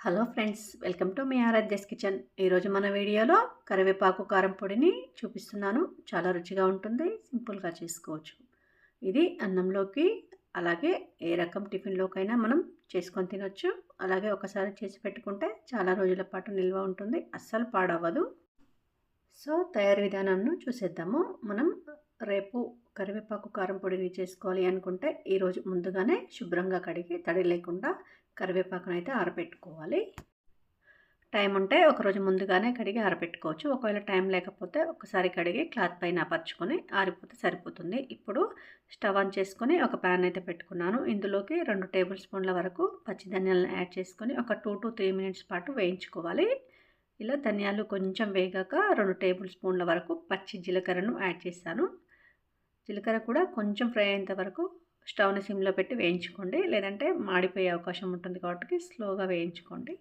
Hello friends welcome to మీ Aaradhya's kitchen. ఈరోజు మన వీడియోలో కరివేపాకు కారం పొడిని చూపిస్తున్నాను. చాలా రుచిగా ఉంటుంది సింపుల్గా చేసుకోవచ్చు. ఇది అన్నంలోకి అలాగే ఏ రకం టిఫిన్లోకైనా మనం చేసుకొని తినొచ్చు. అలాగే ఒకసారి చేసి పెట్టుకుంటే చాలా రోజుల పాటు నిల్వ ఉంటుంది అస్సలు పాడవదు సో తయారీ విధానాన్ని చూసేద్దాము. మనం రేపు కరివేపాకు కారం పొడిని చేసుకోవాలి అనుకుంటే ఈరోజు ముందుగానే శుభ్రంగా కడిగి తడి లేకుండా కరివేపాకును అయితే ఆరబెట్టుకోవాలి టైం ఉంటే ఒకరోజు ముందుగానే కడిగి ఆరబెట్టుకోవచ్చు ఒకవేళ టైం లేకపోతే ఒకసారి కడిగి క్లాత్ పైన అపర్చుకొని ఆరిపోతే సరిపోతుంది. ఇప్పుడు స్టవ్ ఆన్ చేసుకొని ఒక ప్యాన్ అయితే పెట్టుకున్నాను. ఇందులోకి రెండు టేబుల్ స్పూన్ల వరకు పచ్చి ధనియాలను యాడ్ చేసుకొని ఒక టూ టు త్రీ మినిట్స్ పాటు వేయించుకోవాలి. ఇలా ధనియాలు కొంచెం వేగాక రెండు టేబుల్ స్పూన్ల వరకు పచ్చి జీలకర్రను యాడ్ చేశాను. జీలకర్ర కూడా కొంచెం ఫ్రై అయ్యేంత వరకు స్టవ్ని సిమ్లో పెట్టి వేయించుకోండి. లేదంటే మాడిపోయే అవకాశం ఉంటుంది కాబట్టి స్లోగా వేయించుకోండి.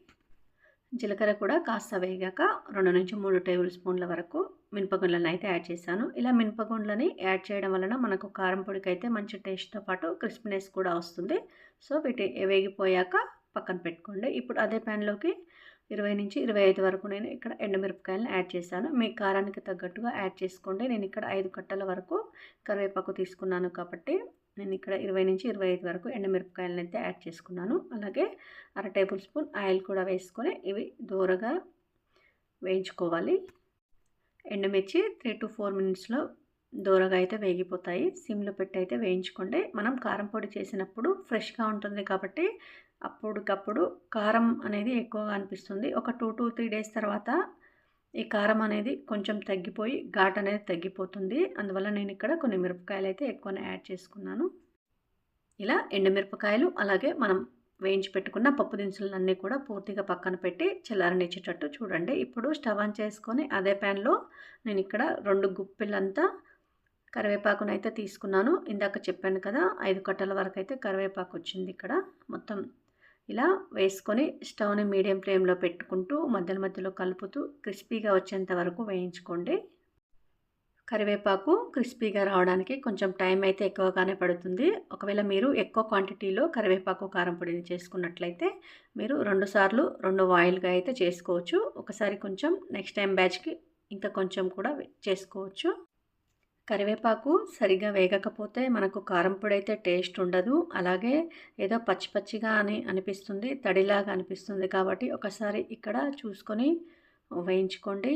జీలకర్ర కూడా కాస్త వేగాక రెండు నుంచి మూడు టేబుల్ స్పూన్ల వరకు మినపగుండ్లను అయితే యాడ్ చేశాను. ఇలా మినపగుండ్లని యాడ్ చేయడం వలన మనకు కారం పొడికి అయితే మంచి టేస్ట్తో పాటు క్రిస్పీనెస్ కూడా వస్తుంది. సో వీటి వేగిపోయాక పక్కన పెట్టుకోండి. ఇప్పుడు అదే ప్యాన్లోకి ఇరవై నుంచి ఇరవై ఐదు వరకు నేను ఇక్కడ ఎండుమిరపకాయలను యాడ్ చేశాను. మీ కారానికి తగ్గట్టుగా యాడ్ చేసుకోండి. నేను ఇక్కడ ఐదు కట్టల వరకు కరివేపాకు తీసుకున్నాను కాబట్టి నేను ఇక్కడ ఇరవై నుంచి ఇరవై ఐదు వరకు ఎండమిరపకాయలను అయితే యాడ్ చేసుకున్నాను. అలాగే అర టేబుల్ స్పూన్ ఆయిల్ కూడా వేసుకొని ఇవి దూరగా వేయించుకోవాలి. ఎండుమిర్చి త్రీ టు ఫోర్ మినిట్స్లో దూరగా అయితే వేగిపోతాయి. సిమ్లో పెట్టి అయితే వేయించుకోండి. మనం కారం పొడి చేసినప్పుడు ఫ్రెష్గా ఉంటుంది కాబట్టి అప్పటికప్పుడు కారం అనేది ఎక్కువగా అనిపిస్తుంది. ఒక టూ టు త్రీ డేస్ తర్వాత ఈ కారం అనేది కొంచెం తగ్గిపోయి ఘాట్ అనేది తగ్గిపోతుంది. అందువల్ల నేను ఇక్కడ కొన్ని మిరపకాయలు అయితే ఎక్కువనే యాడ్ చేసుకున్నాను. ఇలా ఎండుమిరపకాయలు అలాగే మనం వేయించి పెట్టుకున్న పప్పు దినుసులన్నీ కూడా పూర్తిగా పక్కన పెట్టి చల్లారనిచ్చేటట్టు చూడండి. ఇప్పుడు స్టవ్ ఆన్ చేసుకొని అదే ప్యాన్లో నేను ఇక్కడ రెండు గుప్పిలంతా కరివేపాకును అయితే తీసుకున్నాను. ఇందాక చెప్పాను కదా ఐదు కట్టల వరకు అయితే కరివేపాకు వచ్చింది ఇక్కడ. మొత్తం ఇలా వేసుకొని స్టవ్ని మీడియం ఫ్లేమ్లో పెట్టుకుంటూ మధ్యలో మధ్యలో కలుపుతూ క్రిస్పీగా వచ్చేంత వరకు వేయించుకోండి. కరివేపాకు క్రిస్పీగా రావడానికి కొంచెం టైం అయితే ఎక్కువగానే పడుతుంది. ఒకవేళ మీరు ఎక్కువ క్వాంటిటీలో కరివేపాకు కారం పొడిని చేసుకున్నట్లయితే మీరు రెండు సార్లు రెండు వాయిల్గా అయితే చేసుకోవచ్చు. ఒకసారి కొంచెం నెక్స్ట్ టైం బ్యాచ్కి ఇంకా కొంచెం కూడా చేసుకోవచ్చు. కరివేపాకు సరిగా వేగకపోతే మనకు కారం పొడి అయితే టేస్ట్ ఉండదు. అలాగే ఏదో పచ్చి పచ్చిగా అని అనిపిస్తుంది తడిలాగా అనిపిస్తుంది కాబట్టి ఒకసారి ఇక్కడ చూసుకొని వేయించుకోండి.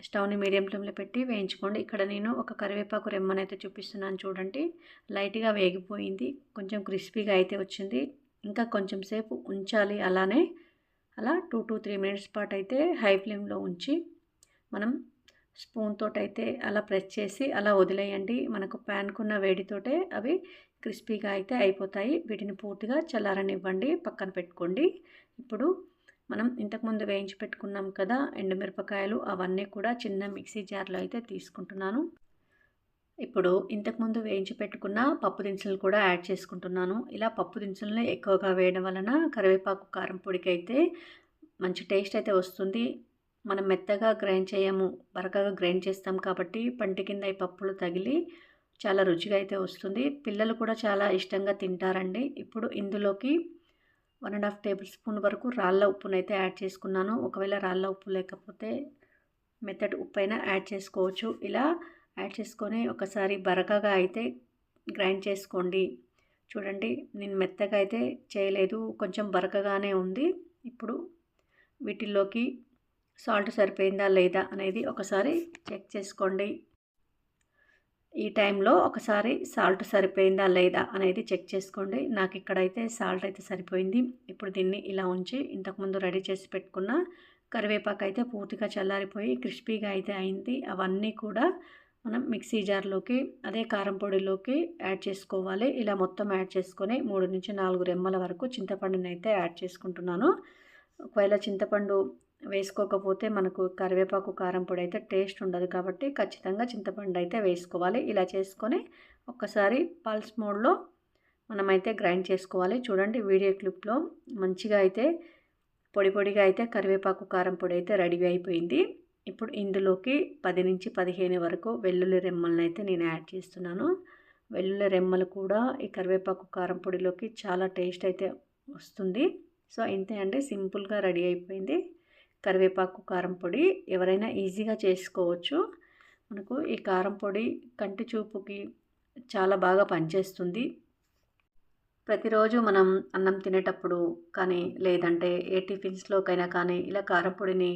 స్టవ్ని మీడియం ఫ్లేమ్లో పెట్టి వేయించుకోండి. ఇక్కడ నేను ఒక కరివేపాకు రెమ్మనైతే చూపిస్తున్నాను చూడండి. లైట్గా వేగిపోయింది. కొంచెం క్రిస్పీగా అయితే వచ్చింది. ఇంకా కొంచెం సేపు ఉంచాలి అలానే. అలా టూ టు త్రీ మినిట్స్ పాటు అయితే హై ఫ్లేమ్లో ఉంచి మనం స్పూన్ అయితే అలా ప్రెస్ చేసి అలా వదిలేయండి. మనకు ప్యాన్కున్న వేడితోటే అవి క్రిస్పీగా అయితే అయిపోతాయి. వీటిని పూర్తిగా చల్లారనివ్వండి పక్కన పెట్టుకోండి. ఇప్పుడు మనం ఇంతకుముందు వేయించి పెట్టుకున్నాం కదా ఎండుమిరపకాయలు అవన్నీ కూడా చిన్న మిక్సీ జార్లో అయితే తీసుకుంటున్నాను. ఇప్పుడు ఇంతకుముందు వేయించి పెట్టుకున్న పప్పు దినుసులు కూడా యాడ్ చేసుకుంటున్నాను. ఇలా పప్పు దినుసులను ఎక్కువగా వేయడం వలన కరివేపాకు కారం పొడికి అయితే మంచి టేస్ట్ అయితే వస్తుంది. మనం మెత్తగా గ్రైండ్ చేయము బరకగా గ్రైండ్ చేస్తాం కాబట్టి పంటి కింద ఈ పప్పులు తగిలి చాలా రుచిగా అయితే వస్తుంది. పిల్లలు కూడా చాలా ఇష్టంగా తింటారండి. ఇప్పుడు ఇందులోకి one and half tablespoon వరకు రాళ్ళ ఉప్పునైతే యాడ్ చేసుకున్నాను. ఒకవేళ రాళ్ళ ఉప్పు లేకపోతే మెత్తటి ఉప్పు అయినా యాడ్ చేసుకోవచ్చు. ఇలా యాడ్ చేసుకొని ఒకసారి బరకగా అయితే గ్రైండ్ చేసుకోండి. చూడండి నేను మెత్తగా అయితే చేయలేదు. కొంచెం బరకగానే ఉంది. ఇప్పుడు వీటిల్లోకి సాల్ట్ సరిపోయిందా లేదా అనేది ఒకసారి చెక్ చేసుకోండి. ఈ టైంలో ఒకసారి సాల్ట్ సరిపోయిందా లేదా అనేది చెక్ చేసుకోండి. నాకు ఇక్కడైతే సాల్ట్ అయితే సరిపోయింది. ఇప్పుడు దీన్ని ఇలా ఉంచి ఇంతకుముందు రెడీ చేసి పెట్టుకున్న కరివేపాకు అయితే పూర్తిగా చల్లారిపోయి క్రిస్పీగా అయితే అయింది. అవన్నీ కూడా మనం మిక్సీ జార్లోకి అదే కారం పొడిలోకి యాడ్ చేసుకోవాలి. ఇలా మొత్తం యాడ్ చేసుకొని మూడు నుంచి నాలుగు రెమ్మల వరకు చింతపండుని అయితే యాడ్ చేసుకుంటున్నాను. ఒకవేళ చింతపండు వేసుకోకపోతే మనకు కరివేపాకు కారం పొడి అయితే టేస్ట్ ఉండదు కాబట్టి ఖచ్చితంగా చింతపండు అయితే వేసుకోవాలి. ఇలా చేసుకొని ఒక్కసారి పల్స్ మోడ్లో మనమైతే గ్రైండ్ చేసుకోవాలి. చూడండి వీడియో క్లిప్లో మంచిగా అయితే పొడి పొడిగా అయితే కరివేపాకు కారం పొడి అయితే రెడీ అయిపోయింది. ఇప్పుడు ఇందులోకి పది నుంచి పదిహేను వరకు వెల్లుల్లి రెమ్మలను అయితే నేను యాడ్ చేస్తున్నాను. వెల్లుల్లి రెమ్మలు కూడా ఈ కరివేపాకు కారం పొడిలోకి చాలా టేస్ట్ అయితే వస్తుంది. సో ఇంతే అండి. సింపుల్గా రెడీ అయిపోయింది. కరివేపాకు కారం పొడి ఎవరైనా ఈజీగా చేసుకోవచ్చు. మనకు ఈ కారం పొడి కంటి చూపుకి చాలా బాగా పనిచేస్తుంది. ప్రతిరోజు మనం అన్నం తినేటప్పుడు కానీ లేదంటే ఏ టిఫిన్స్లోకైనా కానీ ఇలా కారం పొడిని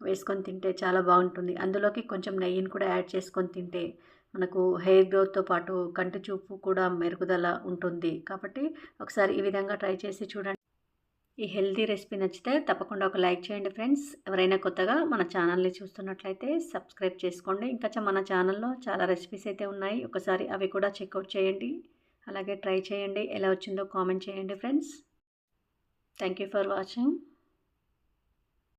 వేసుకొని తింటే చాలా బాగుంటుంది. అందులోకి కొంచెం నెయ్యిని కూడా యాడ్ చేసుకొని తింటే మనకు హెయిర్ గ్రోత్తో పాటు కంటి చూపు కూడా మెరుగుదల ఉంటుంది. కాబట్టి ఒకసారి ఈ విధంగా ట్రై చేసి చూడండి. ఈ హెల్తీ రెసిపీ నచ్చితే తప్పకుండా ఒక లైక్ చేయండి ఫ్రెండ్స్. ఎవరైనా కొత్తగా మన ఛానల్ని చూస్తున్నట్లయితే సబ్స్క్రైబ్ చేసుకోండి. ఇంకా మన ఛానల్లో చాలా రెసిపీస్ అయితే ఉన్నాయి. ఒకసారి అవి కూడా చెక్అవుట్ చేయండి. అలాగే ట్రై చేయండి. ఎలా వచ్చిందో కామెంట్ చేయండి friends. Thank you for watching.